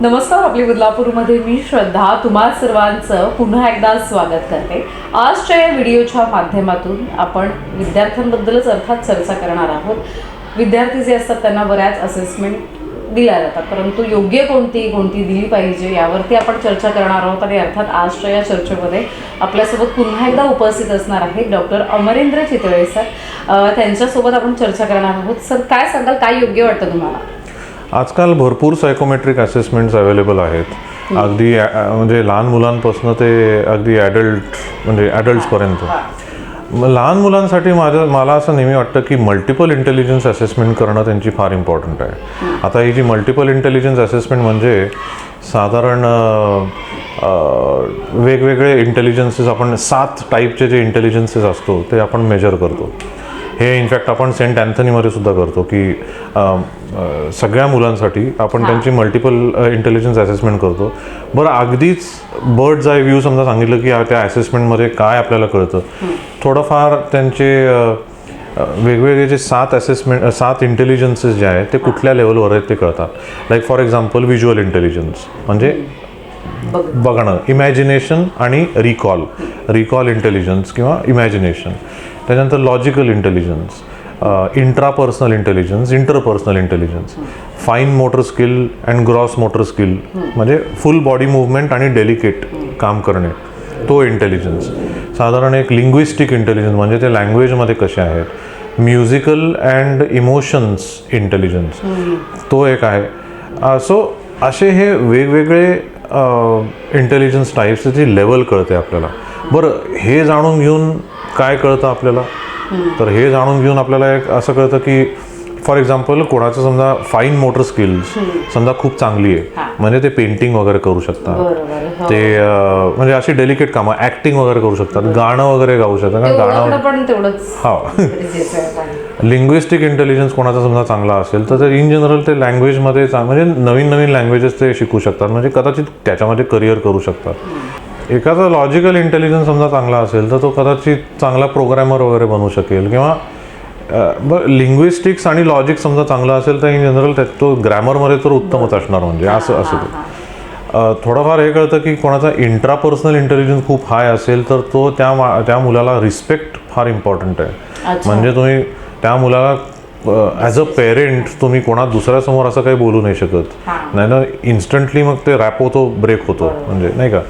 नमस्कार आपली बदलापूरमध्ये मी श्रद्धा तुम्हा सर्वांचं पुन्हा एकदा स्वागत करते. आजच्या या व्हिडिओच्या माध्यमातून आपण विद्यार्थ्यांबद्दलच अर्थात चर्चा करणार आहोत. विद्यार्थी जे असतात त्यांना बऱ्याच असेसमेंट दिल्या जातात परंतु योग्य कोणती कोणती दिली पाहिजे यावरती आपण चर्चा करणार आहोत आणि अर्थात आजच्या या चर्चेमध्ये आपल्यासोबत पुन्हा एकदा उपस्थित असणार आहे डॉक्टर अमरेंद्र चितळे सर. त्यांच्यासोबत आपण चर्चा करणार आहोत. सर काय सांगाल? काय योग्य वाटतं तुम्हाला? आजकाल भरपूर सायकोमेट्रिक असेसमेंट्स अवेलेबल आहेत. अगदी म्हणजे लहान मुलांपासून ते अगदी ॲडल्ट म्हणजे ॲडल्ट्सपर्यंत मग लहान मुलांसाठी माझं मला असं नेहमी वाटतं की मल्टिपल इंटेलिजन्स असेसमेंट करणं त्यांची फार इम्पॉर्टंट आहे. आता ही जी मल्टिपल इंटेलिजन्स असेसमेंट म्हणजे साधारण वेगवेगळे इंटेलिजन्सेस आपण सात टाईपचे जे इंटेलिजन्सेस असतो ते आपण मेजर करतो. हे इनफॅक्ट आपण सेंट अँथनीमध्ये सुद्धा करतो की सगळ्या मुलांसाठी आपण त्यांची मल्टिपल इंटेलिजन्स असेसमेंट करतो. बरं अगदीच बर्ड्स आय व्ह्यू समजा सांगितलं की त्या असेसमेंटमध्ये काय आपल्याला कळतं. थोडंफार त्यांचे वेगवेगळे जे सात असेसमेंट सात इंटेलिजन्सेस जे आहेत ते कुठल्या लेवलवर आहेत ते कळतात. Like for example visual intelligence म्हणजे बघणं. इमॅजिनेशन आणि रिकॉल रिकॉल इंटेलिजन्स किंवा इमॅजिनेशन त्याच्यानंतर logical intelligence intrapersonal intelligence interpersonal intelligence fine motor skill and gross motor skill म्हणजे फुल बॉडी मुवमेंट आणि डेलिकेट काम करणे. तो इंटेलिजन्स साधारण एक लिंग्विस्टिक इंटेलिजन्स म्हणजे ते लँग्वेजमध्ये कसे आहेत? म्युझिकल अँड इमोशन्स इंटेलिजन्स तो एक आहे. सो असे हे वेगवेगळे इंटेलिजन्स टाईप्सची लेवल कळते आपल्याला. बरं हे जाणून घेऊन काय कळतं आपल्याला? तर हे जाणून घेऊन आपल्याला एक असं कळतं की फॉर एक्झाम्पल कोणाचं समजा फाईन मोटर स्किल्स समजा खूप चांगली आहे म्हणजे ते पेंटिंग वगैरे करू शकतात. हो. ते म्हणजे अशी डेलिकेट कामं ऍक्टिंग वगैरे करू शकतात. गाणं वगैरे गाऊ शकतात कारण गाणं हा. लिंग्विस्टिक इंटेलिजन्स कोणाचा समजा चांगला असेल तर इन जनरल ते लँग्वेजमध्ये चांग म्हणजे नवीन नवीन लँग्वेजेस ते शिकू शकतात. म्हणजे कदाचित त्याच्यामध्ये करिअर करू शकतात. एखादा लॉजिकल इंटेलिजन्स समजा चांगला असेल तर तो कदाचित चांगला प्रोग्रॅमर वगैरे बनू शकेल किंवा बरं लिंग्विस्टिक्स आणि लॉजिक समजा चांगला असेल तर इन जनरल त्या तो ग्रॅमरमध्ये तर उत्तमच असणार म्हणजे असं असं थोडंफार हे कळतं की कोणाचा इंट्रापर्सनल इंटेलिजन्स खूप हाय असेल तर तो त्या त्या मुलाला रिस्पेक्ट फार इम्पॉर्टंट आहे. म्हणजे तुम्ही त्या मुलाला ॲज अ पेरेंट तुम्ही कोणा दुसऱ्यासमोर असं काही बोलू नाही शकत. नाही ना इन्स्टंटली मग ते रॅप होतो ब्रेक होतो. म्हणजे नाही का?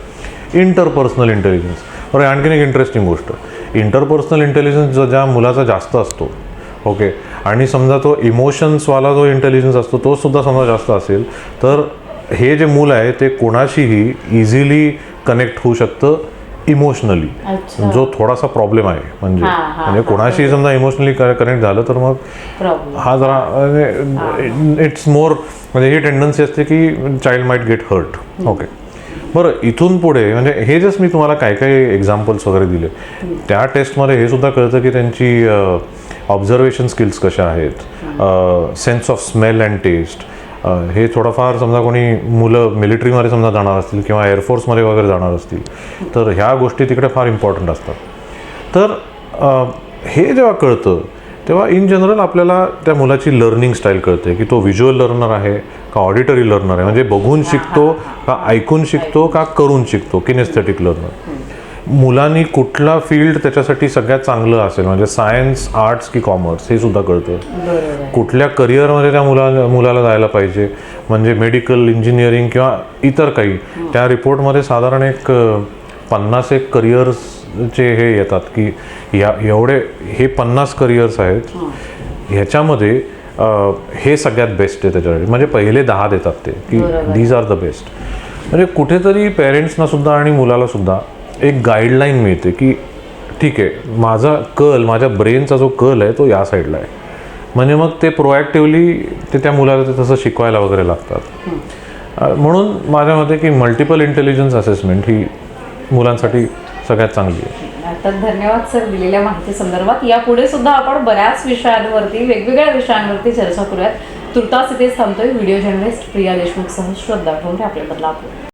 इंटरपर्सनल इंटेलिजन्स बरं आणखीन एक इंटरेस्टिंग गोष्ट. इंटरपर्सनल इंटेलिजन्स ज्या मुलाचा जास्त असतो ओके. आणि समजा तो इमोशन्सवाला जो इंटेलिजन्स असतो तो सुद्धा समजा जास्त असेल तर हे जे मूल आहे ते कोणाशीही इझिली कनेक्ट होऊ शकतं इमोशनली जो थोडासा प्रॉब्लेम आहे म्हणजे. म्हणजे कोणाशी समजा इमोशनली कनेक्ट झालं तर मग हा जरा इट्स मोर म्हणजे ही टेंडन्सी असते की child might get hurt okay बरं इथून पुढे म्हणजे हे जस्ट मी तुम्हाला काय काय एक्झाम्पल्स वगैरे दिले. त्या टेस्टमध्ये हे सुद्धा कळतं की त्यांची ऑब्झर्वेशन स्किल्स कशा आहेत sense of smell and taste हे थोडंफार समजा कोणी मुलं मिलिटरीमध्ये समजा जाणार असतील किंवा एअरफोर्समध्ये वगैरे जाणार असतील तर ह्या गोष्टी तिकडे फार इम्पॉर्टंट असतात. तर हे जेव्हा कळतं तेव्हा इन जनरल आपल्याला त्या मुलाची लर्निंग स्टाईल कळते की तो व्हिज्युअल लर्नर आहे का ऑडिटरी लर्नर आहे? म्हणजे बघून शिकतो का ऐकून शिकतो का करून शिकतो? किनेस्थेटिक लर्नर मुलांनी कुठला फील्ड त्याच्यासाठी सगळ्यात चांगलं असेल म्हणजे सायन्स आर्ट्स की कॉमर्स हे सुद्धा कळतं. कुठल्या करिअरमध्ये त्या मुला मुलाला जायला पाहिजे म्हणजे मेडिकल इंजिनिअरिंग किंवा इतर काही. त्या रिपोर्टमध्ये साधारण एक पन्नास एक करिअर्सचे हे येतात की या एवढे हे पन्नास करिअर्स आहेत ह्याच्यामध्ये हे सगळ्यात बेस्ट आहे त्याच्यासाठी. म्हणजे पहिले दहा देतात ते की. दीज आर द बेस्ट म्हणजे कुठेतरी पेरेंट्सना सुद्धा आणि मुलाला सुद्धा एक गाईडलाईन मिळते की ठीक आहे माझा कल माझ्या ब्रेनचा जो कल आहे तो या साईडला आहे. म्हणजे मग ते प्रोॲक्टिव्हली ते त्या मुलाला ते तसं शिकवायला वगैरे लागतात. म्हणून माझ्या मते की मल्टिपल इंटेलिजन्स असेसमेंट ही मुलांसाठी सगळ्यात चांगली आहे. तर धन्यवाद सर दिलेल्या माहिती संदर्भात. यापुढे सुद्धा आपण बऱ्याच विषयांवरती वेगवेगळ्या विषयांवरती चर्चा करूयात. तुर्तास इथेच थांबतोय. व्हिडिओ जर्नलिस्ट प्रिया देशमुख सह श्रद्धा ठोंबरे आपल्या बदलापूर